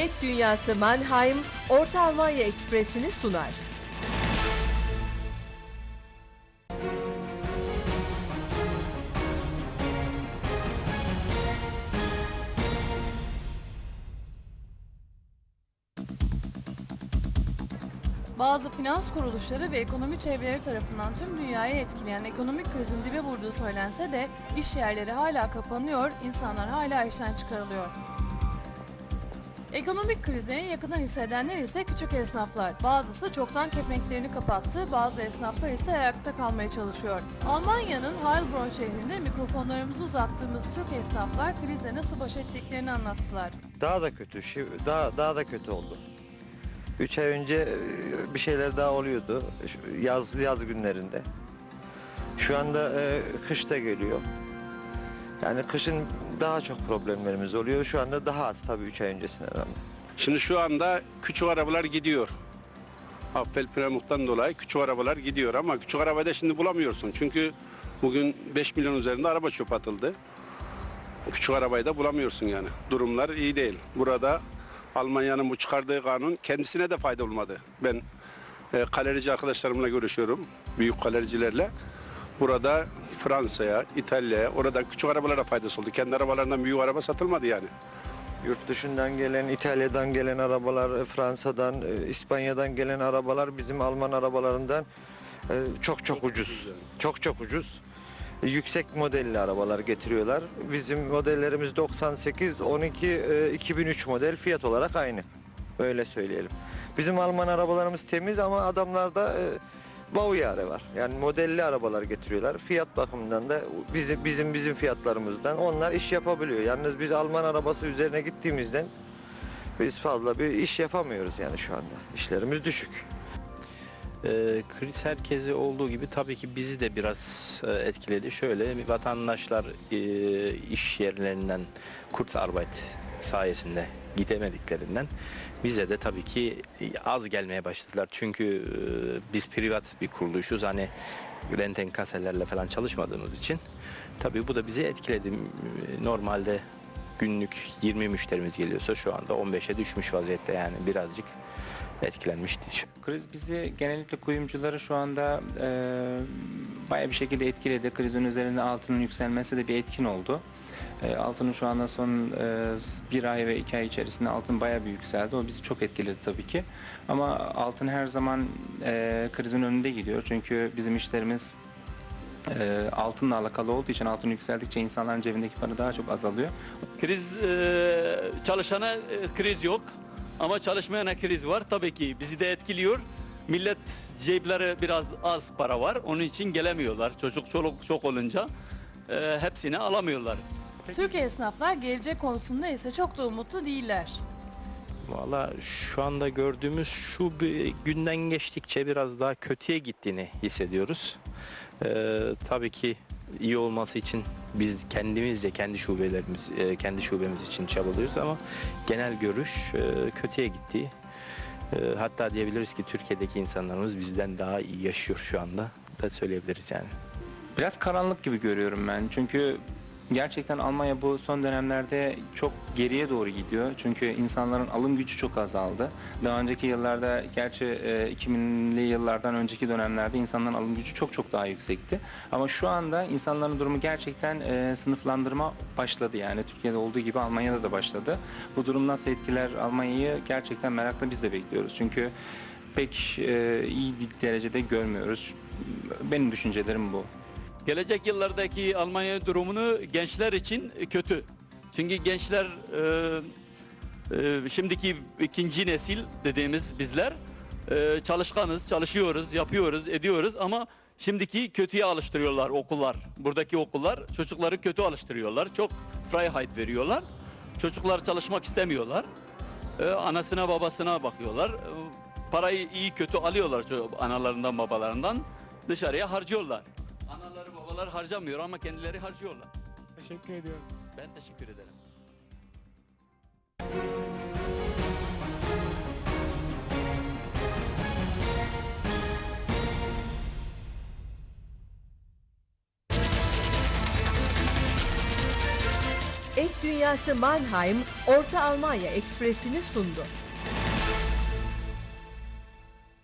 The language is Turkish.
Et Dünyası Mannheim, Orta Almanya Ekspresi'ni sunar. Bazı finans kuruluşları ve ekonomi çevreleri tarafından tüm dünyayı etkileyen ekonomik krizin dibe vurduğu söylense de iş yerleri hala kapanıyor, insanlar hala işten çıkarılıyor. Ekonomik krizi yakından hissedenler ise küçük esnaflar. Bazısı çoktan kepenklerini kapattı, bazı esnaflar ise ayakta kalmaya çalışıyor. Almanya'nın Heilbronn şehrinde mikrofonlarımızı uzattığımız Türk esnaflar krizle nasıl baş ettiklerini anlattılar. Daha da kötü, daha daha da kötü oldu. 3 ay önce e, bir şeyler daha oluyordu yaz yaz günlerinde. Şu anda e, kış da geliyor. Yani kışın daha çok problemlerimiz oluyor. Şu anda daha az tabii 3 ay öncesine rağmen. Şimdi şu anda küçük arabalar gidiyor. Affel Premuk'tan dolayı küçük arabalar gidiyor ama küçük arabada şimdi bulamıyorsun. Çünkü bugün 5 milyon üzerinde araba çöp atıldı. Küçük arabayı da bulamıyorsun yani. Durumlar iyi değil. Burada Almanya'nın bu çıkardığı kanun kendisine de fayda olmadı. Ben e, kalorici arkadaşlarımla görüşüyorum. Büyük kalericilerle. Burada Fransa'ya, İtalya'ya, orada küçük arabalara faydası oldu. Kendi arabalarından büyük araba satılmadı yani. Yurt dışından gelen, İtalya'dan gelen arabalar, e, Fransa'dan, e, İspanya'dan gelen arabalar bizim Alman arabalarından e, çok çok ucuz. Çok çok ucuz. Yüksek modelli arabalar getiriyorlar. Bizim modellerimiz 98, 12, e, 2003 model fiyat olarak aynı. Öyle söyleyelim. Bizim Alman arabalarımız temiz ama adamlarda e, yağı var. Yani modelli arabalar getiriyorlar. Fiyat bakımından da bizim bizim bizim fiyatlarımızdan onlar iş yapabiliyor. Yalnız biz Alman arabası üzerine gittiğimizden biz fazla bir iş yapamıyoruz yani şu anda. İşlerimiz düşük. Ee, kriz herkese olduğu gibi tabii ki bizi de biraz e, etkiledi. Şöyle vatandaşlar e, iş yerlerinden Kurzarbeit sayesinde gidemediklerinden bize de tabii ki az gelmeye başladılar. Çünkü e, biz privat bir kuruluşuz. Hani renten kaselerle falan çalışmadığımız için tabii bu da bizi etkiledi. Normalde günlük 20 müşterimiz geliyorsa şu anda 15'e düşmüş vaziyette yani birazcık etkilenmişti. Kriz bizi genellikle kuyumcuları şu anda e, bayağı bir şekilde etkiledi. Krizin üzerinde altının yükselmesi de bir etkin oldu. E, altının şu anda son e, bir ay ve iki ay içerisinde altın bayağı bir yükseldi. O bizi çok etkiledi tabii ki. Ama altın her zaman e, krizin önünde gidiyor. Çünkü bizim işlerimiz e, altınla alakalı olduğu için altın yükseldikçe insanların cebindeki para daha çok azalıyor. Kriz e, çalışana e, kriz yok ama çalışmayana kriz var. Tabii ki bizi de etkiliyor. Millet cepleri biraz az para var. Onun için gelemiyorlar. Çocuk çoluk çok olunca e, hepsini alamıyorlar. Türk esnaflar gelecek konusunda ise çok da umutlu değiller. Valla şu anda gördüğümüz şu bir günden geçtikçe biraz daha kötüye gittiğini hissediyoruz. Ee, tabii ki iyi olması için biz kendimizce kendi şubelerimiz e, kendi şubemiz için çabalıyoruz ama genel görüş e, kötüye gitti. E, hatta diyebiliriz ki Türkiye'deki insanlarımız bizden daha iyi yaşıyor şu anda da söyleyebiliriz yani. Biraz karanlık gibi görüyorum ben. Çünkü gerçekten Almanya bu son dönemlerde çok geriye doğru gidiyor. Çünkü insanların alım gücü çok azaldı. Daha önceki yıllarda gerçi e, 2000'li yıllardan önceki dönemlerde insanların alım gücü çok çok daha yüksekti. Ama şu anda insanların durumu gerçekten e, sınıflandırma başladı. Yani Türkiye'de olduğu gibi Almanya'da da başladı. Bu durum nasıl etkiler Almanya'yı gerçekten merakla biz de bekliyoruz. Çünkü pek e, iyi bir derecede görmüyoruz. Benim düşüncelerim bu. Gelecek yıllardaki Almanya durumunu gençler için kötü. Çünkü gençler e, e, şimdiki ikinci nesil dediğimiz bizler e, çalışkanız, çalışıyoruz, yapıyoruz, ediyoruz ama şimdiki kötüye alıştırıyorlar okullar. Buradaki okullar çocukları kötü alıştırıyorlar. Çok Freiheit veriyorlar. Çocuklar çalışmak istemiyorlar. E, anasına babasına bakıyorlar. E, parayı iyi kötü alıyorlar analarından babalarından dışarıya harcıyorlar. Anaları babalar harcamıyor ama kendileri harcıyorlar. Teşekkür ediyorum. Ben teşekkür ederim. Et Dünyası Mannheim, Orta Almanya Ekspresi'ni sundu.